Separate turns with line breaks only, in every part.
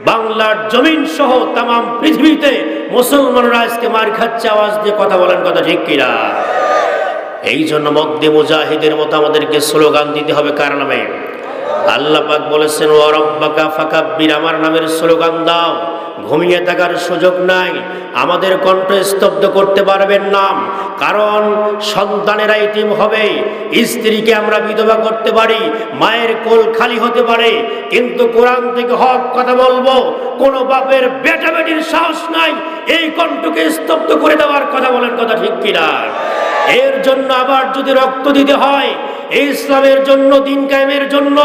বাংলার জমিন সহ তাম পৃথিবীতে মুসলমানরা আজকে মার খাচ্ছে আওয়াজ দিয়ে কথা বলেন কথা ঠিক কিনা? এই জন্য মগ্দে মুজাহিদের মতো আমাদেরকে স্লোগান দিতে হবে কার নামে? আল্লাহ পাক বলেছেন ফাঁকা ফাকাব্বির আমার নামের স্লোগান দাও। ঘুমিয়ে থাকার সুযোগ নাই। আমাদের কণ্ঠ স্তব্ধ করতে পারবেন না, কারণ সন্তানেরা ইতিম হবে। স্ত্রীকে আমরা বিধবা করতে পারি, মায়ের কোল খালি হতে পারে, কিন্তু কোরআন থেকে হক কথা বলব, কোনো বাপের বেটা বেটির সাহস নাই, এই কণ্ঠকে স্তব্ধ করে দেওয়ার কথা বলেন কথা ঠিক কিনা? এর জন্য আবার যদি রক্ত দিতে হয় এই ইসলামের জন্য দিন কায়েমের জন্য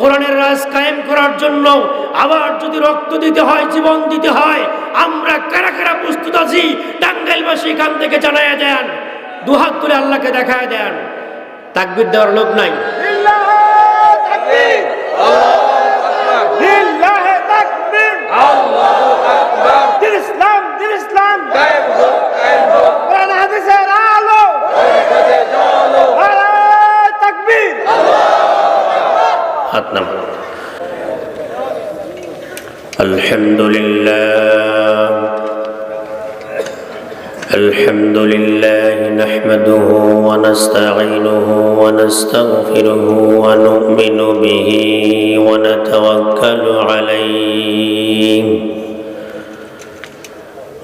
কোরআনের রাজ কায়েম করার জন্য আবার যদি রক্ত দিতে হয় জীবন দিতে হয় আমরা কারা কারা প্রস্তুত আছি টাঙ্গাইলবাসী এখান থেকে জানায় দেন দুহাত তুলে আল্লাহকে দেখায় দেন। তাকবির দেওয়ার লোক নাই।
ইসলাম ইসলাম। আলো।
হাত নাম আলহামদুলিল্লাহ الحمد لله نحمده ونستعينه ونستغفره ونؤمن به ونتوكل عليه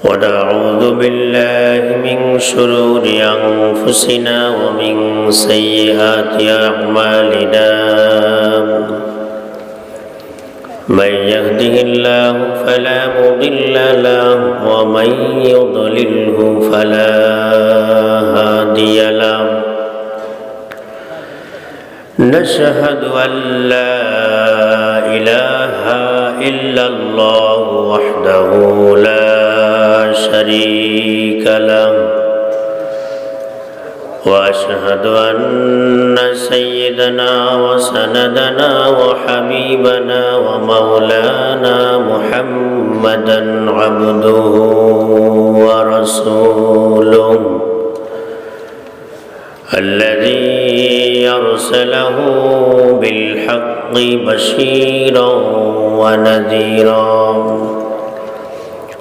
ونعوذ بالله من شرور أنفسنا ومن سيئات أعمالنا من يهده الله فلا مضل له ومن يضلله فلا هادي له. نشهد أن لا إله إلا الله وحده لا شريك له. وأشهد أن سيدنا وسندنا وحبيبنا ومولانا محمدا عبده ورسوله الذي أرسله بالحق بشيرا ونذيرا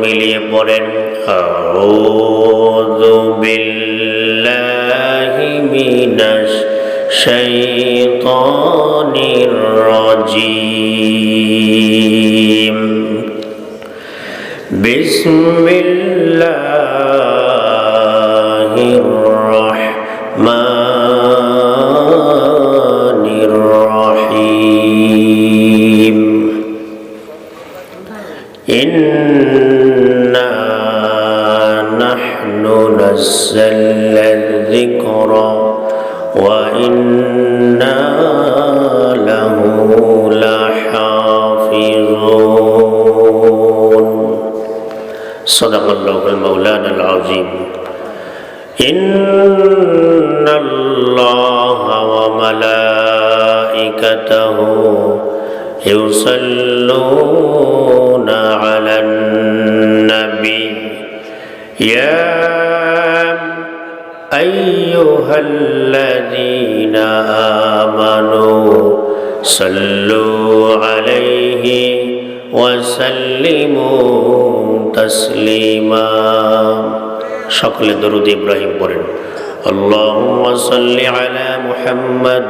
মিলিয়ে পড়েন আউযু বিল্লাহি يصلون على النبي يا أيها الذين آمنوا صلوا عليه وسلموا تسليما সকলে দরুদ ইব্রাহিম পড়েন اللهم صل على محمد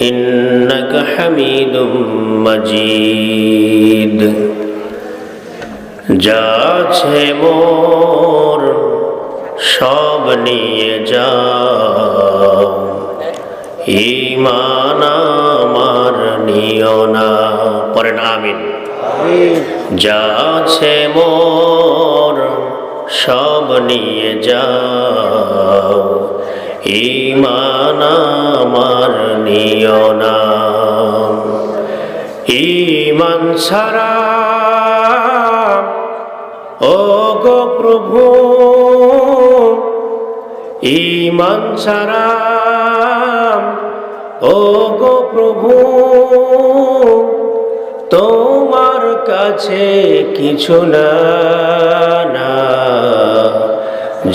إنك حميد مجيد যাচ্ছে মোর সব নিয়ে যাও ইমান আমার নিও না পরে না আমিন যাচ্ছে মোর সব নিয়ে যাও ইমান আমার নিও না। ইমান ছাড়া ও গো প্রভু, ইমান ছাড়া ও প্রভু, তোমার কাছে কিছু না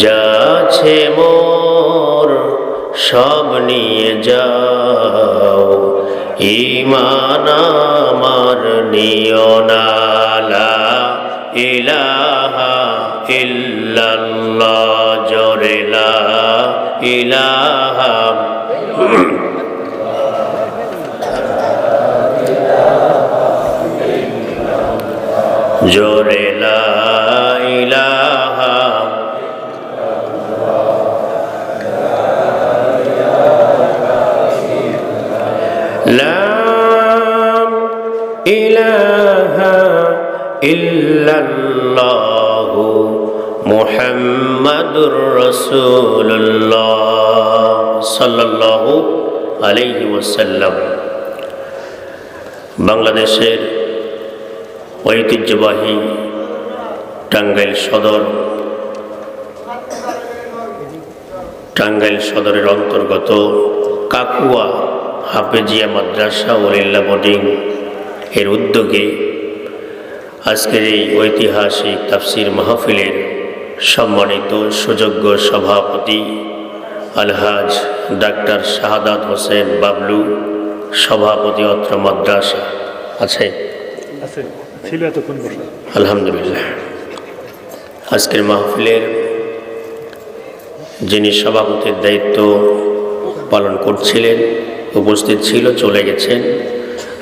যাচ্ছে মোর সব নিয়ে যাও। ইমান আমার নিও না। ইলাহা ইল্লাল্লাহ, জোরে লা ইলাহা। জোরে লা ইলাহা বাংলাদেশের ঐতিহ্যবাহী টাঙ্গাইল সদর, টাঙ্গাইল সদরের অন্তর্গত কাকুয়া হাফেজিয়া মাদ্রাসা ওলিল্লা বোর্ডিং এর উদ্যোগে আজকের এই ঐতিহাসিক তাফসির মাহফিলের সম্মানিত সুযোগ্য সভাপতি আলহাজ ডাক্তার শাহাদাত হোসেন বাবলু সভাপতি অত্র মাদ্রাসা। আছে? আলহামদুলিল্লাহ। আজকের মাহফিলের যিনি সভাপতির দায়িত্ব পালন করছিলেন উপস্থিত ছিল চলে গেছেন।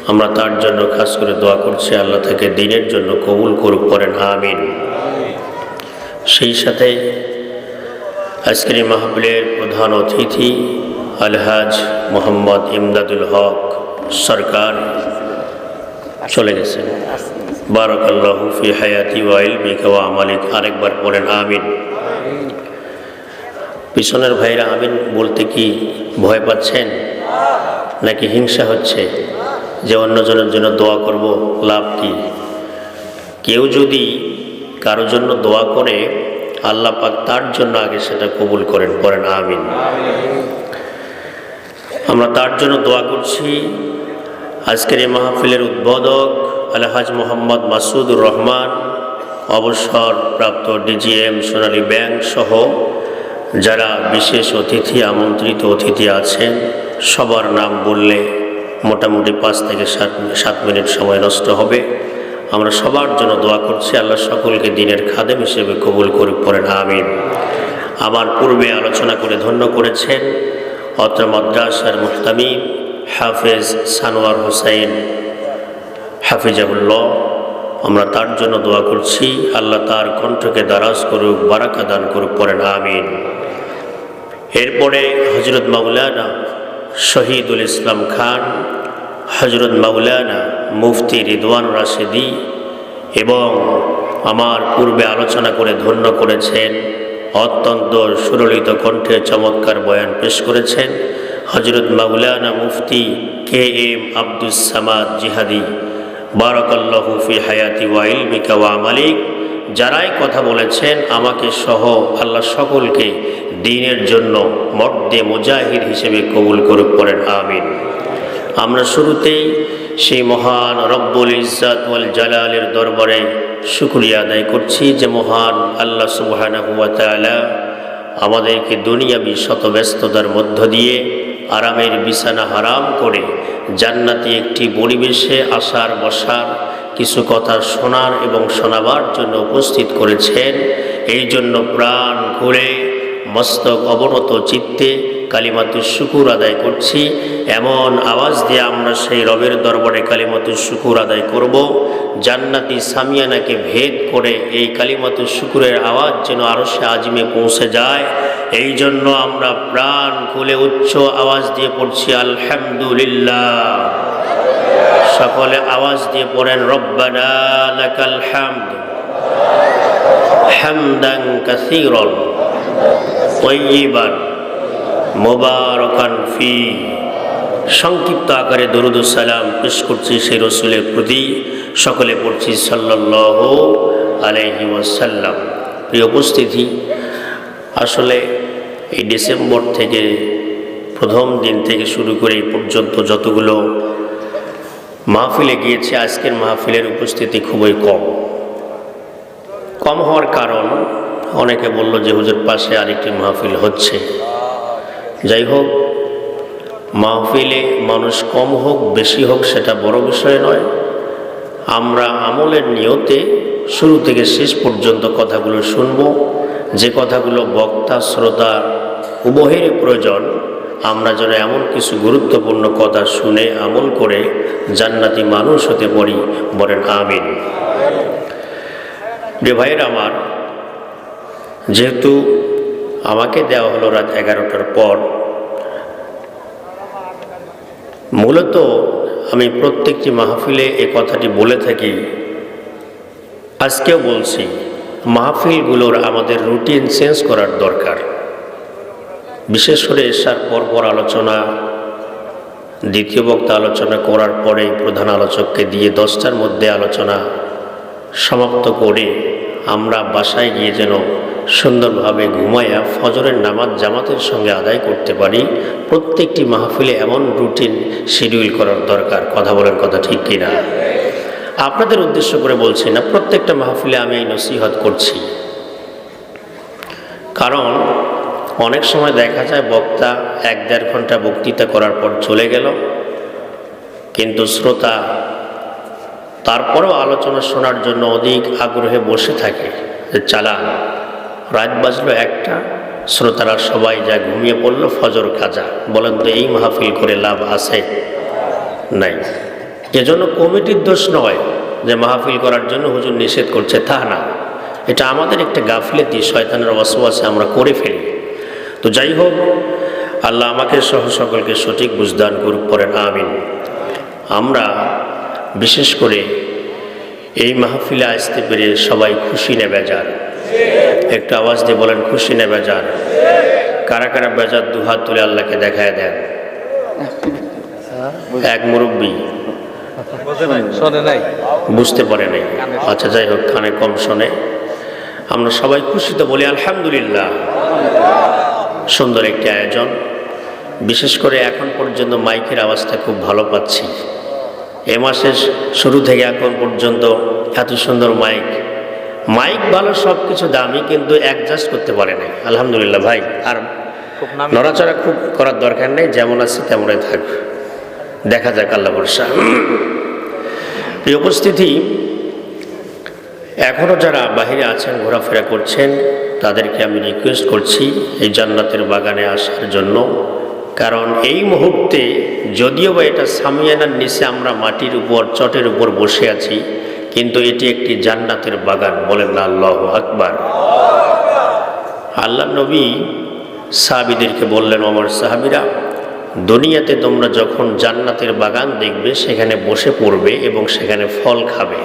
আমরা তার জন্য খাস করে দোয়া করছি আল্লাহ তাকে দিনের জন্য কবুল করুক করেন আমিন। সেই সাথে আজকের এই মাহফিলের প্রধান অতিথি আলহাজ মোহাম্মদ ইমদাদুল হক সরকার চলে গেছেন। বারাকাল্লাহু ফি হায়াতি ওয়াইল ওয়া আমালিক। আরেকবার পড়েন আমিন। পিছনের ভাইরা আমিন বলতে কি ভয় পাচ্ছেন? নাকি হিংসা হচ্ছে? যে অন্যজনের জন্য দোয়া করব, লাভ কি? কেউ যদি কারোর জন্য দোয়া করে আল্লাহ পাক তার জন্য আগে সেটা কবুল করেন পড়েন আমিন। আমরা তার জন্য দোয়া করছি। আজকের এই মাহফিলের উদ্বোধক আলহাজ মোহাম্মদ মাসুদুর রহমান, অবসর প্রাপ্ত ডিজিএম সোনালী ব্যাংক সহ যারা বিশেষ অতিথি, আমন্ত্রিত অতিথি আছেন, সবার নাম বললে মোটামুটি পাঁচ থেকে সাত সাত মিনিট সময় নষ্ট হবে। আমরা সবার জন্য দোয়া করছি, আল্লাহ সকলকে দিনের খাদেম হিসেবে কবুল করে পড়েন, আমিন। আমার পূর্বে আলোচনা করে ধন্য করেছেন অত্র মাদ্রাসার মুহতামিম হাফেজ সানোয়ার হোসাইন হাফিজাহুল্লাহ। আমরা তার জন্য দোয়া করছি, আল্লাহ তার কণ্ঠকে দারাজ করুক, বারাকা দান করুক, পড়েন, আমিন। এরপরে হজরত মাওলানা শহীদুল ইসলাম খান হজরত মাওলানা মুফতি রিদওয়ান রাশেদি এবং আমার পূর্বে আলোচনা করে ধন্য করেছেন, অত্যন্ত সুরলিত কণ্ঠে চমৎকার বয়ান পেশ করেছেন হজরত মাওলানা মুফতি কে এম আব্দুস সামাদ জিহাদি। বারাকাল্লাহু ফি হায়াতি ওয়া ইলমিকা ওয়া মালিক যারাই কথা বলেছেন আমাকে সহ আল্লাহ সকলকে দিনের জন্য মর্দে মুজাহিদ হিসেবে কবুল করুক করেন আমিন। আমরা শুরুতেই সেই মহান রব্বুল ইজাত ওয়াল জালালের দরবারে শুক্রিয়া আদায় করছি যে মহান আল্লাহ সুবহানাহু ওয়া তাআলা আমাদেরকে দুনিয়াবি শত ব্যস্ততার মধ্য দিয়ে আরামের বিছানা হারাম করে জান্নাতি একটি পরিবেশে আসার বসার কিছু কথা শোনার এবং শোনাবার জন্য উপস্থিত করেছেন। এই জন্য প্রাণ ঘুরে মস্তক অবনত চিত্তে কালিমাতু শুকুর আদায় করছি। এমন আওয়াজ দিয়ে আমরা সেই রবের দরবারে কালিমাতু শুকুর আদায় করব। জান্নাতি সামিয়ানাকে ভেদ করে এই কালিমাতু শুকুরের আওয়াজ যেন আরও সে আজিমে পৌঁছে যায়। এই জন্য আমরা প্রাণ খুলে উচ্চ আওয়াজ দিয়ে পড়ছি, আলহামদুলিল্লাহ। সকলে আওয়াজ দিয়ে পড়েন, রব্বানা লাকাল হামদ হামদান কাসীরান তৈবান মোবারকান ফি। সংক্ষিপ্ত আকারে দরুদ সালাম পেশ করছি সেই রসুলের প্রতি। সকলে পড়ছি সাল্লাহ আলহি ওয়াসাল্লাম। প্রিয় উপস্থিতি, আসলে এই ডিসেম্বর থেকে, প্রথম দিন থেকে শুরু করে এই পর্যন্ত যতগুলো মাহফিলে গিয়েছে, আজকের মাহফিলের উপস্থিতি খুবই কম। কম হওয়ার কারণ, অনেকে বলল যে হুজুর পাশে আরেকটি মাহফিল হচ্ছে। যাই হোক, মাহফিলে মানুষ কম হোক, বেশি হোক, সেটা বড় বিষয় নয়। আমরা আমলের নিয়তে শুরু থেকে শেষ পর্যন্ত কথাগুলো শুনব। যে কথাগুলো বক্তা, শ্রোতা উভয়ের প্রয়োজন, আমরা যেন এমন কিছু গুরুত্বপূর্ণ কথা শুনে আমল করে জান্নাতি মানুষ হতে পারি বলেন আমিন। ভাইয়ের আমার, যেহেতু আমাকে দেওয়া হলো রাত এগারোটার পর। মূলত আমি প্রত্যেকটি মাহফিলে এ কথাটি বলে থাকি। আজকেও বলছি, মাহফিলগুলোর আমাদের রুটিন চেঞ্জ করার দরকার। বিশেষ করে এসার পরপর আলোচনা, দ্বিতীয় বক্তা আলোচনা করার পরে প্রধান আলোচককে দিয়ে দশটার মধ্যে আলোচনা সমাপ্ত করে আমরা বাসায় গিয়ে যেন সুন্দরভাবে ঘুমাইয়া ফজরের নামাজ জামাতের সঙ্গে আদায় করতে পারি, প্রত্যেকটি মাহফিলে এমন রুটিন শিডিউল করার দরকার। কথা বলার কথা ঠিক কিনা? আপনাদের উদ্দেশ্য করে বলছি না, প্রত্যেকটা মাহফিলে আমি এই নসিহত করছি। কারণ অনেক সময় দেখা যায় বক্তা এক দেড় ঘণ্টা বক্তৃতা করার পর চলে গেল, কিন্তু শ্রোতা তারপরেও আলোচনা শোনার জন্য অধিক আগ্রহে বসে থাকে যে, চালা, রাত বাজলো একটা, শ্রোতারা সবাই যা ঘুমিয়ে পড়ল ফজর কাজা বলেন তো এই মাহফিল করে লাভ আছে নাই? এজন্য কমিটির দোষ নয় যে মাহফিল করার জন্য হুজুর নিষেধ করছে, তা না। এটা আমাদের একটা গাফলেতি, শয়তানের অসবাসে আমরা করে ফেলি। তো যাই হোক, আল্লাহ আমাকে সহ সকলকে সঠিক বুঝদান করুক পরে আমিন। আমরা বিশেষ করে এই মাহফিলে আসতে পেরে সবাই খুশি নেবে যান একটু আওয়াজ দিয়ে বলেন খুশি নেবে যান কারা কারা বেজার দুহাত তুলে আল্লাহকে দেখায় দেন? এক মুরব্বী। বুঝতে পারে নাই। আচ্ছা যাই হোক কানে কম শোনে। আমরা সবাই খুশি তো বলি আলহামদুলিল্লাহ। সুন্দর একটি আয়োজন। বিশেষ করে এখন পর্যন্ত মাইকের আওয়াজটা খুব ভালো পাচ্ছি। এ মাসের শুরু থেকে এখন পর্যন্ত এত সুন্দর মাইক। মাইক ভালো সব কিছু দামি কিন্তু অ্যাডজাস্ট করতে পারে নাই। আলহামদুলিল্লাহ ভাই আর নড়াচড়া খুব করার দরকার নেই যেমন আছে তেমনই থাকবে দেখা যাক আল্লাহ বর্ষা এই উপস্থিতি এখনও যারা বাহিরে আছেন ঘোরাফেরা করছেন তাদেরকে আমি রিকোয়েস্ট করছি এই জান্নাতের বাগানে আসার জন্য। কারণ এই মুহূর্তে যদিও বা এটা সামিয়ানার নিচে আমরা মাটির উপর, চটের উপর বসে আছি, কিন্তু এটি একটি জান্নাতের বাগান বলেন না আল্লাহ আকবার। আল্লাহ নবী সাহাবিদেরকে বললেন আমার সাহাবিরা, দুনিয়াতে তোমরা যখন জান্নাতের বাগান দেখবে, সেখানে বসে পড়বে এবং সেখানে ফল খাবে।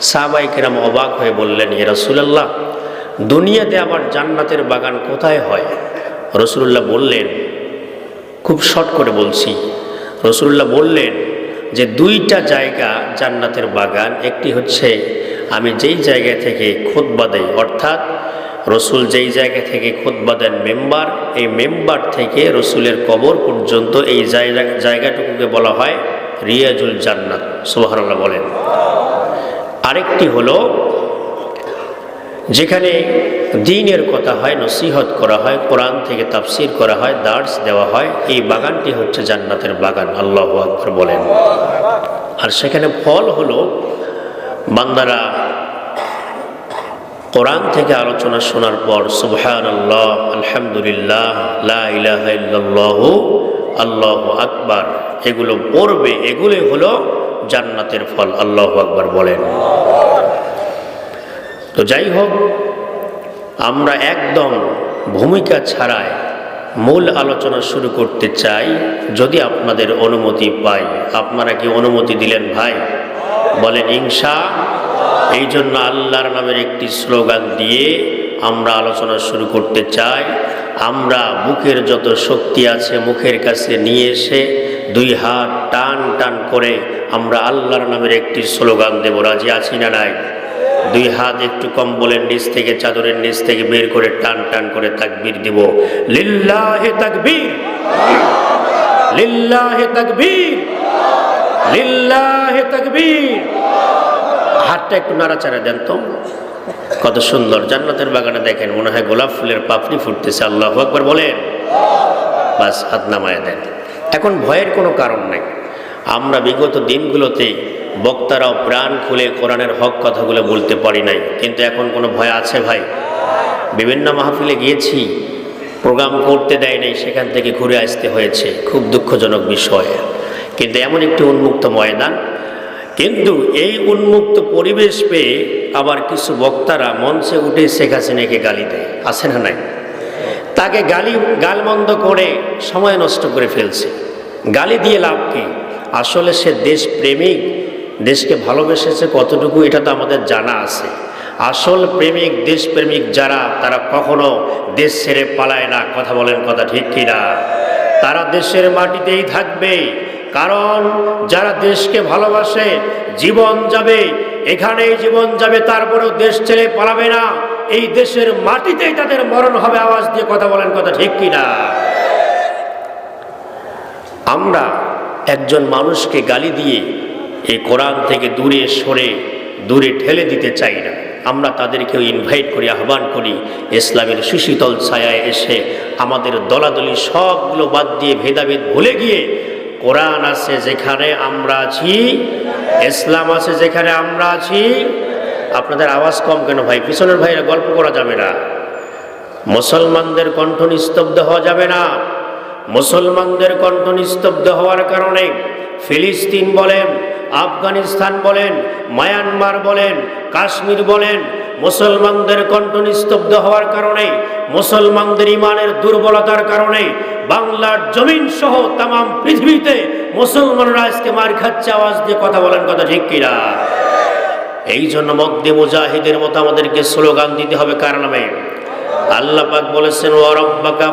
সাহাবাই কেরাম অবাক হয়ে বললেন, এ রসুলাল্লাহ, দুনিয়াতে আবার জান্নাতের বাগান কোথায় হয়? রসুল্লাহ বললেন খুব শর্ট করে বলছি। রসুল্লাহ বললেন যে দুইটা জায়গা জান্নাতের বাগান, একটি হচ্ছে আমি যেই জায়গা থেকে খোদবা দেই, অর্থাৎ রসুল যেই জায়গা থেকে খোদবা দেন মেম্বার, এই মেম্বার থেকে রসুলের কবর পর্যন্ত এই জায়গা, জায়গাটুকুকে বলা হয় রিয়াজুল জান্নাত সুবাহান্লাহ বলেন। আরেকটি হলো যেখানে দিনের কথা হয়, নসিহত করা হয়, কোরআন থেকে তাফসির করা হয়, দার্স দেওয়া হয়, এই বাগানটি হচ্ছে জান্নাতের বাগান, আল্লাহ আকবর বলেন। আর সেখানে ফল হলো, বান্দারা কোরআন থেকে আলোচনা শোনার পর সুবহান আল্লাহ আলহামদুলিল্লাহ, লা ইলাহা ইল্লাল্লাহু, আল্লাহু আকবার, এগুলো পড়বে, এগুলোই হলো জান্নাতের ফল, আল্লাহ আকবার বলেন। তো যাই হোক, আমরা একদম ভূমিকা ছাড়াই মূল আলোচনা শুরু করতে চাই, যদি আপনাদের অনুমতি পাই। আপনারা কি অনুমতি দিলেন ভাই? বলেন, ইনশা, এই জন্য আল্লাহর নামের একটি স্লোগান দিয়ে আমরা আলোচনা শুরু করতে চাই। আমরা বুকের যত শক্তি আছে মুখের কাছে নিয়ে এসে দুই হাত টান টান করে আমরা আল্লাহর নামের একটি স্লোগান দেব। রাজি আছি না নাই? দুই হাত একটু কম্বলের নিচ থেকে চাদরের নিচ থেকে বের করে টান টান করে তাকবীর দিব। লিল্লাহে তাকবীর। লিল্লাহে তাকবীর। লিল্লাহে তাকবীর। হাতটা একটু নাড়াচাড়া দেন তো। কত সুন্দর। জান্নাতের বাগানে দেখেন, মনে হয় গোলাপ ফুলের পাপড়ি ফুটতেছে। আল্লাহ একবার বলেন। বাস হাত নামায় দেন। এখন ভয়ের কোনো কারণ নাই। আমরা বিগত দিনগুলোতে বক্তারাও প্রাণ খুলে কোরআনের হক কথাগুলো বলতে পারি নাই। কিন্তু এখন কোনো ভয় আছে ভাই? বিভিন্ন মাহফিলে গিয়েছি, প্রোগ্রাম করতে দেয় নাই, সেখান থেকে ঘুরে আসতে হয়েছে। খুব দুঃখজনক বিষয়। কিন্তু এমন একটি উন্মুক্ত ময়দান। কিন্তু এই উন্মুক্ত পরিবেশ পেয়ে আবার কিছু বক্তারা মঞ্চে উঠে শেখ হাসিনাকে গালি দেয়। আছে না নাই? তাকে গালি, গালমন্দ করে সময় নষ্ট করে ফেলছে। গালি দিয়ে লাভ কি? আসলে সে দেশপ্রেমিক দেশকে ভালোবেসেছে কতটুকু, এটা তো আমাদের জানা আছে। আসল প্রেমিক, দেশপ্রেমিক যারা, তারা কখনো দেশ ছেড়ে পালায় না। কথা বলেন কথা ঠিক কিনা? তারা দেশের মাটিতেই থাকবে, কারণ যারা দেশকে ভালোবাসে, জীবন যাবে, এখানেই জীবন যাবে, তারপরেও দেশ ছেড়ে পালাবে না। এই দেশের মাটিতেই তাদের মরণ হবে, আওয়াজ দিয়ে কথা বলেন কথা ঠিক কিনা? আমরা একজন মানুষকে গালি দিয়ে এই কোরআন থেকে দূরে সরে, দূরে ঠেলে দিতে চাই না। আমরা তাদেরকেও ইনভাইট করি, আহ্বান করি, ইসলামের সুশীতল ছায়ায় এসে আমাদের দলাদলি সবগুলো বাদ দিয়ে ভেদাভেদ ভুলে গিয়ে কোরআন আছে যেখানে আমরা আছি, ইসলাম আছে যেখানে আমরা আছি। আপনাদের আওয়াজ কম কেন ভাই? পিছনের ভাইরা গল্প করা যাবে না। মুসলমানদের কণ্ঠ নিস্তব্ধ হওয়া যাবে না। মুসলমানদের কণ্ঠ নিস্তব্ধ হওয়ার কারণে ফিলিস্তিন বলেন আফগানিস্তান বলেন, মায়ানমার বলেন, কাশ্মীর বলেন, মুসলমানদের কণ্ঠ নিস্তব্ধ হওয়ার কারণে, মুসলমানদের ইমানের দুর্বলতার কারণে বাংলার জমিন সহ তাম পৃথিবীতে মুসলমানরা আজকে মার খাচ্ছে আওয়াজ দিয়ে কথা বলেন কথা ঠিক কিনা? এই জন্য মধ্যে মুজাহিদের মতো আমাদেরকে স্লোগান দিতে হবে কার নামে? আল্লাহ পাক বলেছেন, ও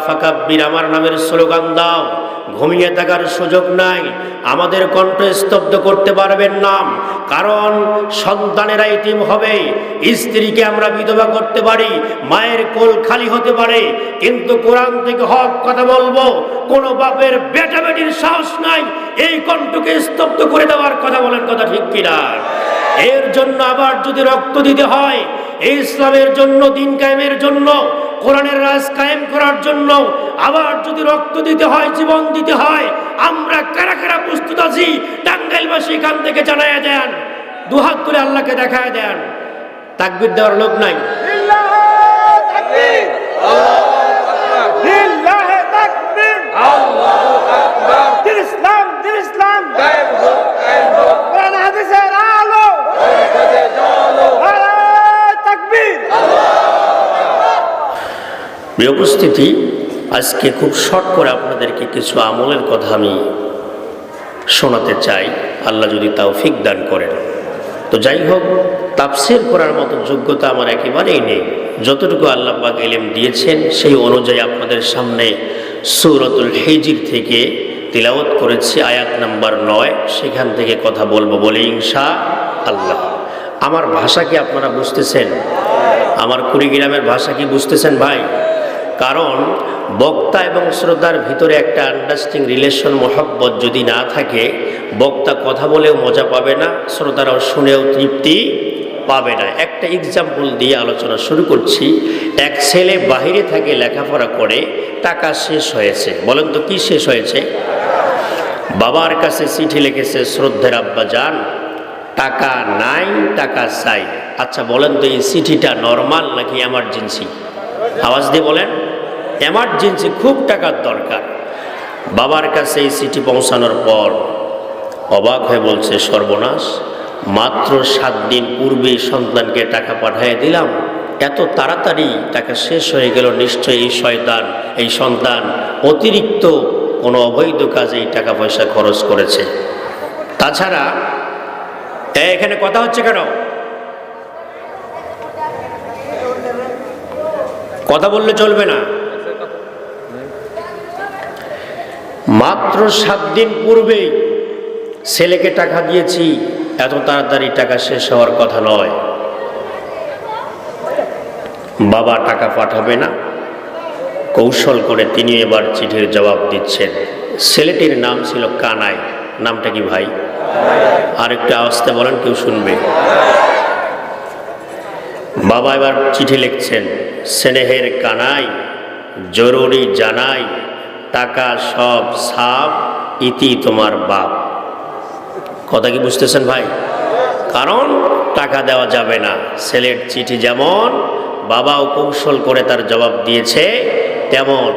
ফাকাব্বির, আমার নামের স্লোগান দাও। ঘুমিয়ে থাকার সুযোগ নাই। আমাদের কণ্ঠ স্তব্ধ করতে পারবেন না। কারণ সন্তানেরা ইতিম হবে। স্ত্রীকে আমরা বিধবা করতে পারি। মায়ের কোল খালি হতে পারে। কিন্তু কোরআন থেকে হক কথা বলব, কোন বাপের বেটা বেটির সাহস নাই। এই কণ্ঠকে স্তব্ধ করে দেওয়ার কথা বলেন কথা ঠিক কিনা? এর জন্য আবার যদি রক্ত দিতে হয় এই ইসলামের জন্য দিন কায়েমের জন্য কোরআনের রাজ কায়েম করার জন্য আবার যদি রক্ত দিতে হয় জীবন দিতে হয় আমরা কারা কারা প্রস্তুত আছি টাঙ্গাইলবাসী এখান থেকে জানাইয়া দেন দুহাত তুলে আল্লাহকে দেখায় দেন। তাকবির দেওয়ার লোক নাই।
লিল্লাহে তাকবীর দিন ইসলাম দিন ইসলাম কোরআন হাদিসের আলো নারায়ে তাকবীর
প্রিয় উপস্থিতি আজকে খুব শর্ট করে আপনাদেরকে কিছু আমলের কথা আমি শোনাতে চাই। আল্লাহ যদি তাও ফিক দান করেন। তো যাই হোক, তাফসির করার মতো যোগ্যতা আমার একেবারেই নেই। যতটুকু আল্লাহ এলেম দিয়েছেন, সেই অনুযায়ী আপনাদের সামনে সৌরতুল হেজির থেকে তিলাওয়াত করেছি, আয়াত নাম্বার নয়। সেখান থেকে কথা বলব বলে ইনশা আল্লাহ। আমার ভাষা কি আপনারা বুঝতেছেন? আমার কুড়িগ্রামের ভাষা কি বুঝতেছেন ভাই? কারণ বক্তা এবং শ্রোতার ভিতরে একটা আন্ডারস্ট্যান্ডিং রিলেশন মহব্বত যদি না থাকে, বক্তা কথা বলেও মজা পাবে না, শ্রোতারাও শুনেও তৃপ্তি পাবে না। একটা এক্সাম্পল দিয়ে আলোচনা শুরু করছি। এক ছেলে বাহিরে থাকে লেখাপড়া করে, টাকা শেষ হয়েছে। বলেন তো কি শেষ হয়েছে? বাবার কাছে চিঠি লিখেছে, শ্রদ্ধের আব্বা যান, টাকা নাই, টাকা চাই। আচ্ছা বলেন তো এই চিঠিটা নর্মাল নাকি এমার্জেন্সি আওয়াজ দিয়ে বলেন। এমার্জেন্সি খুব টাকার দরকার। বাবার কাছে এই চিঠি পৌঁছানোর পর অবাক হয়ে বলছে, সর্বনাশ, মাত্র সাত দিন পূর্বে সন্তানকে টাকা পাঠিয়ে দিলাম। এত তাড়াতাড়ি টাকা শেষ হয়ে গেল, নিশ্চয়ই এই শয়তান, এই সন্তান অতিরিক্ত কোনো অবৈধ কাজে এই টাকা পয়সা খরচ করেছে। তাছাড়া এখানে কথা হচ্ছে কেন? কথা বললে চলবে না। মাত্র সাত দিন পূর্বেই ছেলেকে টাকা দিয়েছি, এত তাড়াতাড়ি টাকা শেষ হওয়ার কথা নয়। বাবা টাকা পাঠাবে না। কৌশল করে তিনি এবার চিঠির জবাব দিচ্ছেন। ছেলেটির নাম ছিল কানাই। নামটা কি ভাই? আর একটু আওয়াজতে বলেন, কেউ শুনবে। বাবা এবার চিঠি লিখছেন, স্নেহের কানাই, জরুরি জানাই টাকা, সব সাপ, ইতি তোমার বাপ। কথা কি বুঝতেছেন ভাই? কারণ টাকা দেওয়া যাবে না। ছেলের চিঠি যেমন বাবাও কৌশল করে তার জবাব দিয়েছে, তেমন